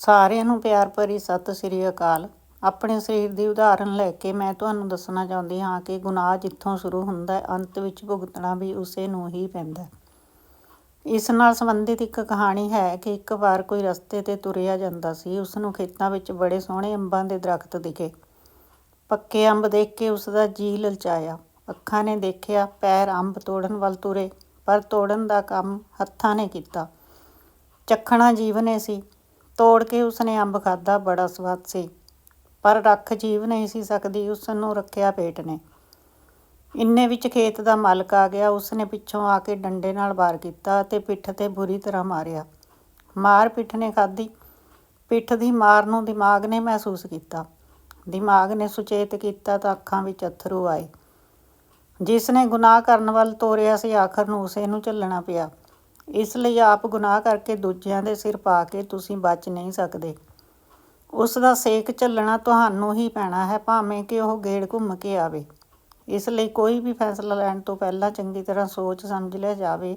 ਸਾਰਿਆਂ ਨੂੰ ਪਿਆਰ ਭਰੀ ਸਤਿ ਸ੍ਰੀ ਅਕਾਲ। ਆਪਣੇ ਸਰੀਰ ਦੀ ਉਦਾਹਰਨ ਲੈ ਕੇ ਮੈਂ ਤੁਹਾਨੂੰ ਦੱਸਣਾ ਚਾਹੁੰਦੀ ਹਾਂ ਕਿ ਗੁਨਾਹ ਜਿੱਥੋਂ ਸ਼ੁਰੂ ਹੁੰਦਾ ਹੈ, ਅੰਤ ਵਿੱਚ ਭੁਗਤਣਾ ਵੀ ਉਸੇ ਨੂੰ ਹੀ ਪੈਂਦਾ ਹੈ। ਇਸ ਨਾਲ ਸੰਬੰਧਿਤ ਇੱਕ ਕਹਾਣੀ ਹੈ ਕਿ ਇੱਕ ਵਾਰ ਕੋਈ ਰਸਤੇ ਤੇ ਤੁਰਿਆ ਜਾਂਦਾ ਸੀ ਉਸ ਨੂੰ ਖੇਤਾਂ ਵਿੱਚ ਬੜੇ ਸੋਹਣੇ ਅੰਬਾਂ ਦੇ ਦਰਖਤ ਦਿਖੇ। ਪੱਕੇ ਅੰਬ ਦੇਖ ਕੇ ਉਸ ਦਾ ਜੀ ਲਲਚਾਇਆ। ਅੱਖਾਂ ਨੇ ਦੇਖਿਆ ਪੈਰ ਅੰਬ ਤੋੜਨ ਵੱਲ ਤੁਰੇ, ਪਰ ਤੋੜਨ ਦਾ ਕੰਮ ਹੱਥਾਂ ਨੇ ਕੀਤਾ। ਚੱਖਣਾ ਜੀਵ ਨੇ ਸੀ। ਤੋੜ ਕੇ ਉਸਨੇ ਅੰਬ ਖਾਦਾ ਬੜਾ ਸਵਾਦ ਸੀ। ਪਰ ਰੱਖ ਜੀਵ ਨਹੀਂ ਸੀ ਸਕਦੀ ਉਸ ਨੂੰ ਰੱਖਿਆ ਪੇਟ ਨੇ। ਇੰਨੇ ਵਿੱਚ ਖੇਤ ਦਾ ਮਾਲਕ ਆ ਗਿਆ, ਉਸਨੇ ਪਿੱਛੋਂ ਆ ਕੇ ਡੰਡੇ ਨਾਲ ਵਾਰ ਕੀਤਾ ਤੇ ਪਿੱਠ ਤੇ ਬੁਰੀ ਤਰ੍ਹਾਂ ਮਾਰਿਆ। ਮਾਰ ਪਿੱਠ ਨੇ ਖਾਧੀ। ਪਿੱਠ ਦੀ ਮਾਰ ਨੂੰ ਦਿਮਾਗ ਨੇ ਮਹਿਸੂਸ ਕੀਤਾ। ਦਿਮਾਗ ਨੇ ਸੁਚੇਤ ਕੀਤਾ ਤਾਂ ਅੱਖਾਂ ਵਿੱਚ ਅਥਰੂ ਆਏ। ਜਿਸ ਨੇ ਗੁਨਾਹ ਕਰਨ ਵੱਲ ਤੋਰਿਆ ਸੀ, ਆਖਰ ਨੂੰ ਉਸੇ ਨੂੰ ਝੱਲਣਾ ਪਿਆ। ਇਸ ਲਈ ਆਪ ਗੁਨਾਹ ਕਰਕੇ ਦੂਜਿਆਂ ਦੇ ਸਿਰ ਪਾ ਕੇ ਤੁਸੀਂ ਬਚ ਨਹੀਂ ਸਕਦੇ। ਉਸ ਦਾ ਸੇਕ ਝੱਲਣਾ ਤੁਹਾਨੂੰ ਹੀ ਪੈਣਾ ਹੈ, ਭਾਵੇਂ ਕਿ ਉਹ ਗੇੜ ਘੁੰਮ ਕੇ ਆਵੇ। ਇਸ ਲਈ ਕੋਈ ਵੀ ਫੈਸਲਾ ਲੈਣ ਤੋਂ ਪਹਿਲਾਂ ਚੰਗੀ ਤਰ੍ਹਾਂ ਸੋਚ ਸਮਝ ਲਿਆ ਜਾਵੇ,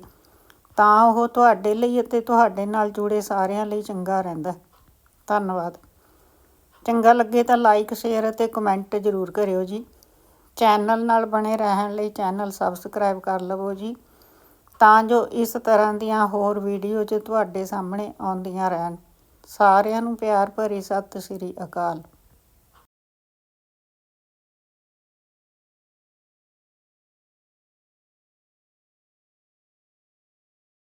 ਤਾਂ ਉਹ ਤੁਹਾਡੇ ਲਈ ਅਤੇ ਤੁਹਾਡੇ ਨਾਲ ਜੁੜੇ ਸਾਰਿਆਂ ਲਈ ਚੰਗਾ ਰਹਿੰਦਾ ਧੰਨਵਾਦ। ਚੰਗਾ ਲੱਗੇ ਤਾਂ ਲਾਈਕ ਸ਼ੇਅਰ ਅਤੇ ਕਮੈਂਟ ਜ਼ਰੂਰ ਕਰਿਓ ਜੀ। ਚੈਨਲ ਨਾਲ ਬਣੇ ਰਹਿਣ ਲਈ ਚੈਨਲ ਸਬਸਕ੍ਰਾਈਬ ਕਰ ਲਵੋ ਜੀ। ਤਾਂ ਜੋ ਇਸ ਤਰ੍ਹਾਂ ਦੀਆਂ ਹੋਰ ਵੀਡੀਓ ਜੋ ਤੁਹਾਡੇ ਸਾਹਮਣੇ ਆਉਂਦੀਆਂ ਰਹਿਣ। ਸਾਰਿਆਂ ਨੂੰ ਪਿਆਰ ਭਰੀ ਸਤਿ ਸ੍ਰੀ ਅਕਾਲ।